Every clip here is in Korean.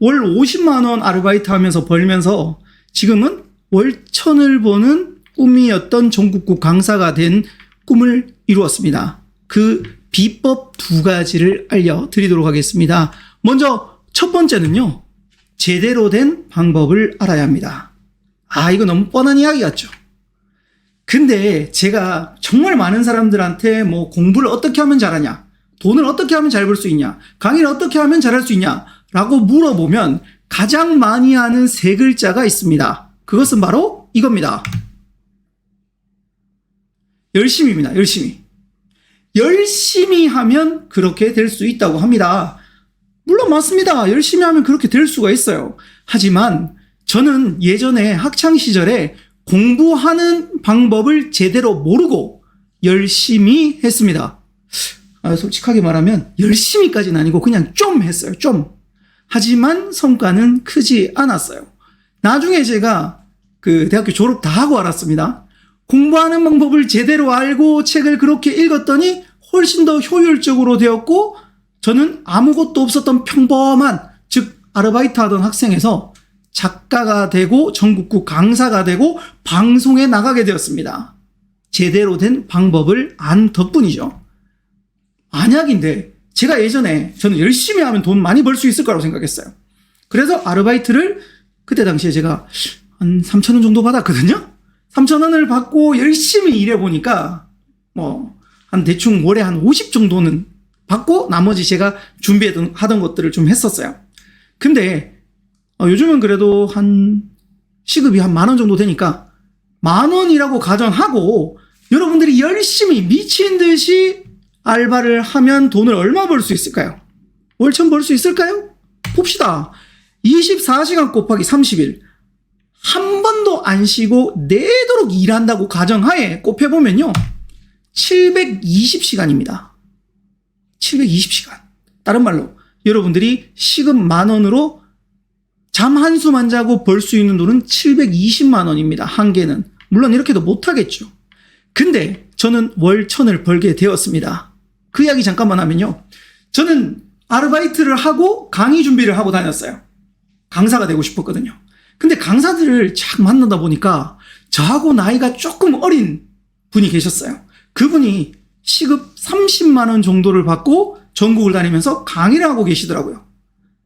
월 50만 원 아르바이트 하면서 벌면서 지금은 월 천을 버는 꿈이었던 전국구 강사가 된 꿈을 이루었습니다. 그 비법 두 가지를 알려드리도록 하겠습니다. 먼저 첫 번째는요. 제대로 된 방법을 알아야 합니다. 아, 이거 너무 뻔한 이야기 같죠? 근데 제가 정말 많은 사람들한테 뭐 공부를 어떻게 하면 잘하냐, 돈을 어떻게 하면 잘 벌 수 있냐, 강의를 어떻게 하면 잘할 수 있냐, 라고 물어보면 가장 많이 하는 세 글자가 있습니다. 그것은 바로 이겁니다. 열심입니다. 열심히. 열심히 하면 그렇게 될 수 있다고 합니다. 물론 맞습니다. 열심히 하면 그렇게 될 수가 있어요. 하지만 저는 예전에 학창 시절에 공부하는 방법을 제대로 모르고 열심히 했습니다. 아, 솔직하게 말하면 열심히까지는 아니고 그냥 좀 했어요. 좀. 하지만 성과는 크지 않았어요. 나중에 제가 그 대학교 졸업 다 하고 알았습니다. 공부하는 방법을 제대로 알고 책을 그렇게 읽었더니 훨씬 더 효율적으로 되었고 저는 아무것도 없었던 평범한 즉 아르바이트 하던 학생에서 작가가 되고 전국구 강사가 되고 방송에 나가게 되었습니다. 제대로 된 방법을 안 덕분이죠. 만약인데 제가 예전에 저는 열심히 하면 돈 많이 벌 수 있을 거라고 생각했어요. 그래서 아르바이트를 그때 당시에 제가 한 3천 원 정도 받았거든요. 3천 원을 받고 열심히 일해 보니까 뭐 한 대충 월에 한 50 정도는 받고 나머지 제가 준비하던 하던 것들을 좀 했었어요. 근데 어, 요즘은 그래도 한 시급이 한 만 원 정도 되니까 만 원이라고 가정하고 여러분들이 열심히 미친 듯이 알바를 하면 돈을 얼마 벌 수 있을까요? 월천 벌 수 있을까요? 봅시다. 24시간 곱하기 30일. 한 번도 안 쉬고 내도록 일한다고 가정하에 곱해보면요. 720시간입니다. 720시간. 다른 말로 여러분들이 시급 만 원으로 잠 한숨 안 자고 벌 수 있는 돈은 720만 원입니다. 한 개는. 물론 이렇게도 못하겠죠. 근데 저는 월 천을 벌게 되었습니다. 그 이야기 잠깐만 하면요. 저는 아르바이트를 하고 강의 준비를 하고 다녔어요. 강사가 되고 싶었거든요. 근데 강사들을 착 만나다 보니까 저하고 나이가 조금 어린 분이 계셨어요. 그분이 시급 30만 원 정도를 받고 전국을 다니면서 강의를 하고 계시더라고요.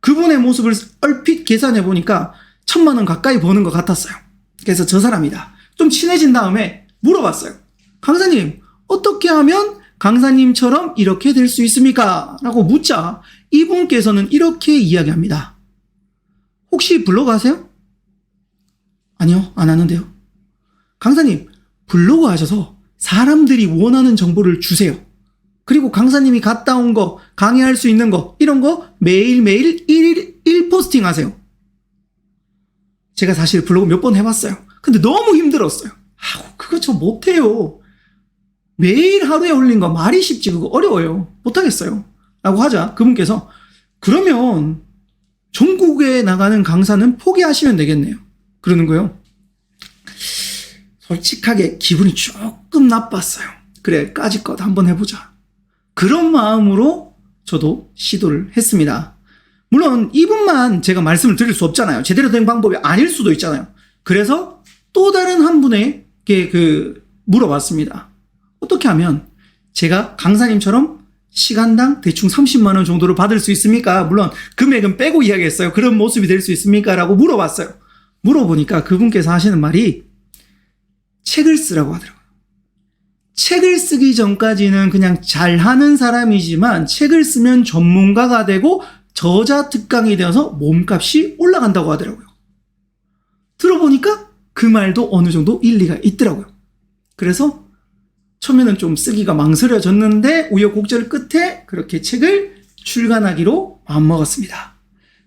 그분의 모습을 얼핏 계산해 보니까 천만 원 가까이 버는 것 같았어요. 그래서 저 사람이다. 좀 친해진 다음에 물어봤어요. 강사님, 어떻게 하면 강사님처럼 이렇게 될 수 있습니까? 라고 묻자 이분께서는 이렇게 이야기합니다. 혹시 블로그 하세요? 아니요, 안 하는데요. 강사님, 블로그 하셔서 사람들이 원하는 정보를 주세요. 그리고 강사님이 갔다 온 거, 강의할 수 있는 거, 이런 거 매일매일 1일 1포스팅 하세요. 제가 사실 블로그 몇 번 해봤어요. 근데 너무 힘들었어요. 아, 그거 저 못해요. 매일 하루에 올린 거 말이 쉽지, 그거 어려워요. 못하겠어요. 라고 하자. 그분께서, 그러면 전국에 나가는 강사는 포기하시면 되겠네요. 그러는 거요. 솔직하게 기분이 조금 나빴어요. 그래, 까짓것 한번 해보자. 그런 마음으로 저도 시도를 했습니다. 물론 이분만 제가 말씀을 드릴 수 없잖아요. 제대로 된 방법이 아닐 수도 있잖아요. 그래서 또 다른 한 분에게 그 물어봤습니다. 어떻게 하면 제가 강사님처럼 시간당 대충 30만 원 정도를 받을 수 있습니까? 물론 금액은 빼고 이야기했어요. 그런 모습이 될 수 있습니까? 라고 물어봤어요. 물어보니까 그분께서 하시는 말이 책을 쓰라고 하더라고요. 책을 쓰기 전까지는 그냥 잘하는 사람이지만 책을 쓰면 전문가가 되고 저자 특강이 되어서 몸값이 올라간다고 하더라고요. 들어보니까 그 말도 어느 정도 일리가 있더라고요. 그래서 처음에는 좀 쓰기가 망설여졌는데 우여곡절 끝에 그렇게 책을 출간하기로 마음먹었습니다.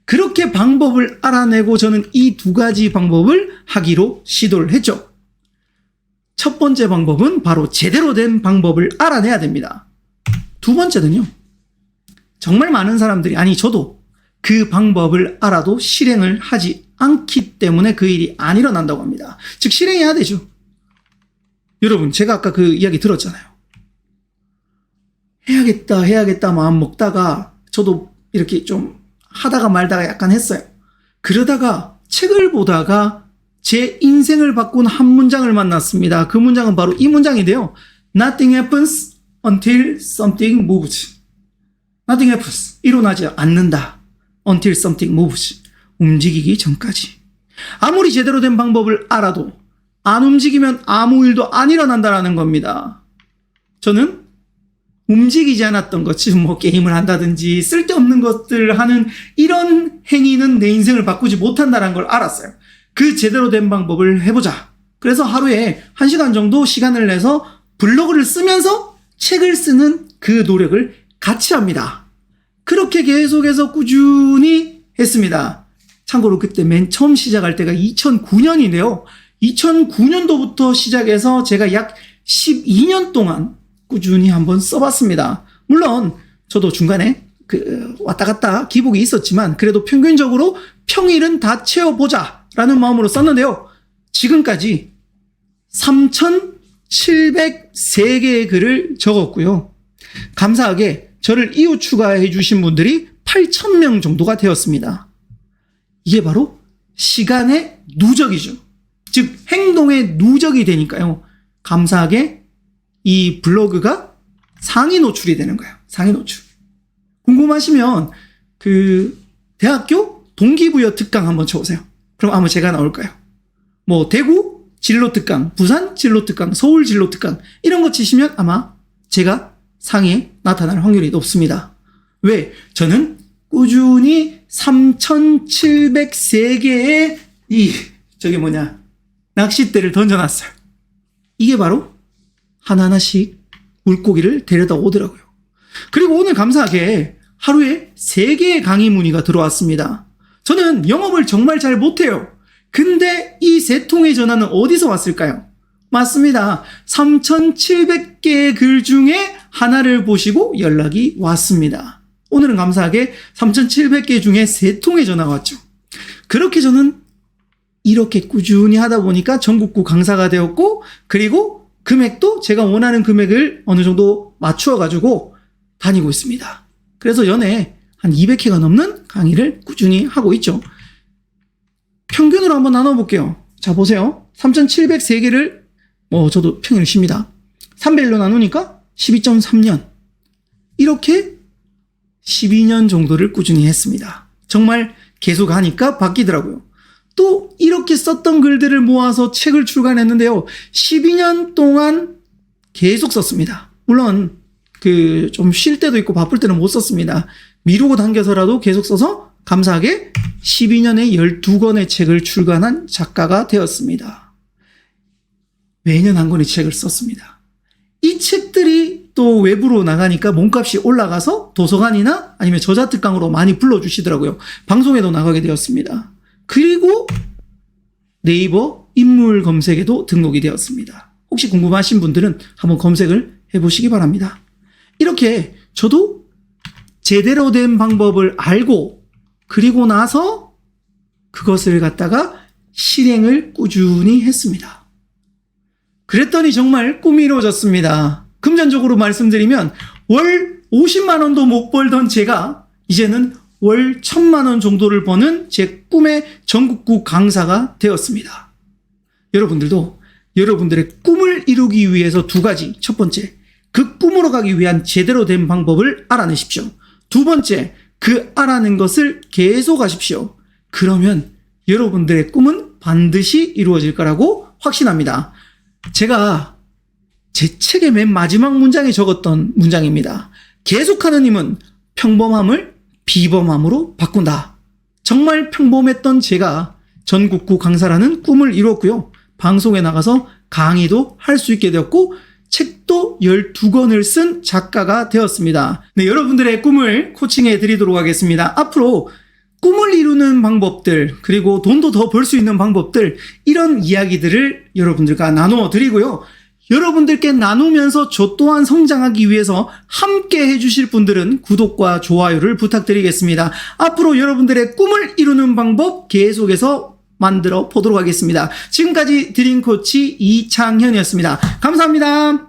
그렇게 방법을 알아내고 저는 이 두 가지 방법을 하기로 시도를 했죠. 첫 번째 방법은 바로 제대로 된 방법을 알아내야 됩니다. 두 번째는요. 정말 많은 사람들이, 아니, 저도 그 방법을 알아도 실행을 하지 않기 때문에 그 일이 안 일어난다고 합니다. 즉, 실행해야 되죠. 여러분, 제가 아까 그 이야기 들었잖아요. 해야겠다, 해야겠다 마음 먹다가 저도 이렇게 좀 하다가 말다가 약간 했어요. 그러다가 책을 보다가 제 인생을 바꾼 한 문장을 만났습니다. 그 문장은 바로 이 문장인데요. Nothing happens until something moves. Nothing happens. 일어나지 않는다. Until something moves. 움직이기 전까지. 아무리 제대로 된 방법을 알아도 안 움직이면 아무 일도 안 일어난다라는 겁니다. 저는 움직이지 않았던 것, 지금 뭐 게임을 한다든지 쓸데없는 것들을 하는 이런 행위는 내 인생을 바꾸지 못한다는 걸 알았어요. 그 제대로 된 방법을 해보자. 그래서 하루에 한 시간 정도 시간을 내서 블로그를 쓰면서 책을 쓰는 그 노력을 같이 합니다. 그렇게 계속해서 꾸준히 했습니다. 참고로 그때 맨 처음 시작할 때가 2009년인데요. 2009년도부터 시작해서 제가 약 12년 동안 꾸준히 한번 써봤습니다. 물론 저도 중간에 그 왔다 갔다 기복이 있었지만 그래도 평균적으로 평일은 다 채워보자 라는 마음으로 썼는데요. 지금까지 3,703개의 글을 적었고요. 감사하게 저를 이후 추가해 주신 분들이 8,000명 정도가 되었습니다. 이게 바로 시간의 누적이죠. 즉, 행동의 누적이 되니까요. 감사하게 이 블로그가 상위 노출이 되는 거예요. 상위 노출. 궁금하시면 그 대학교 동기부여 특강 한번 쳐보세요. 그럼 아마 제가 나올까요? 뭐 대구 진로 특강, 부산 진로 특강, 서울 진로 특강 이런 거 치시면 아마 제가 상위에 나타날 확률이 높습니다. 왜? 저는 꾸준히 3,703개의 이 저게 뭐냐 낚싯대를 던져놨어요. 이게 바로 하나하나씩 물고기를 데려다 오더라고요. 그리고 오늘 감사하게 하루에 3개의 강의 문의가 들어왔습니다. 저는 영업을 정말 잘 못해요. 근데 이 세 통의 전화는 어디서 왔을까요? 맞습니다. 3,700개의 글 중에 하나를 보시고 연락이 왔습니다. 오늘은 감사하게 3,700개 중에 세 통의 전화가 왔죠. 그렇게 저는 이렇게 꾸준히 하다 보니까 전국구 강사가 되었고, 그리고 금액도 제가 원하는 금액을 어느 정도 맞추어 가지고 다니고 있습니다. 그래서 연애 한 200회가 넘는 강의를 꾸준히 하고 있죠. 평균으로 한번 나눠 볼게요. 자, 보세요. 3,703개를, 뭐, 저도 평일 쉽니다. 300일로 나누니까 12.3년. 이렇게 12년 정도를 꾸준히 했습니다. 정말 계속 하니까 바뀌더라고요. 또 이렇게 썼던 글들을 모아서 책을 출간했는데요. 12년 동안 계속 썼습니다. 물론 그 좀 쉴 때도 있고 바쁠 때는 못 썼습니다. 미루고 당겨서라도 계속 써서 감사하게 12년에 12권의 책을 출간한 작가가 되었습니다. 매년 한 권의 책을 썼습니다. 이 책들이 또 외부로 나가니까 몸값이 올라가서 도서관이나 아니면 저자 특강으로 많이 불러주시더라고요. 방송에도 나가게 되었습니다. 그리고 네이버 인물 검색에도 등록이 되었습니다. 혹시 궁금하신 분들은 한번 검색을 해보시기 바랍니다. 이렇게 저도 제대로 된 방법을 알고 그리고 나서 그것을 갖다가 실행을 꾸준히 했습니다. 그랬더니 정말 꿈이 이루어졌습니다. 금전적으로 말씀드리면 월 50만 원도 못 벌던 제가 이제는 월 1000만 원 정도를 버는 제 꿈의 전국구 강사가 되었습니다. 여러분들도 여러분들의 꿈을 이루기 위해서 두 가지. 첫 번째, 그 꿈으로 가기 위한 제대로 된 방법을 알아내십시오. 두 번째, 그 알아낸 것을 계속 하십시오. 그러면 여러분들의 꿈은 반드시 이루어질 거라고 확신합니다. 제가 제 책의 맨 마지막 문장에 적었던 문장입니다. 계속하는 힘은 평범함을 비범함으로 바꾼다. 정말 평범했던 제가 전국구 강사라는 꿈을 이루었고요. 방송에 나가서 강의도 할 수 있게 되었고, 책도 12권을 쓴 작가가 되었습니다. 네, 여러분들의 꿈을 코칭해 드리도록 하겠습니다. 앞으로 꿈을 이루는 방법들, 그리고 돈도 더 벌 수 있는 방법들, 이런 이야기들을 여러분들과 나누어 드리고요. 여러분들께 나누면서 저 또한 성장하기 위해서 함께 해주실 분들은 구독과 좋아요를 부탁드리겠습니다. 앞으로 여러분들의 꿈을 이루는 방법 계속해서 만들어 보도록 하겠습니다. 지금까지 드림코치 이창현이었습니다. 감사합니다.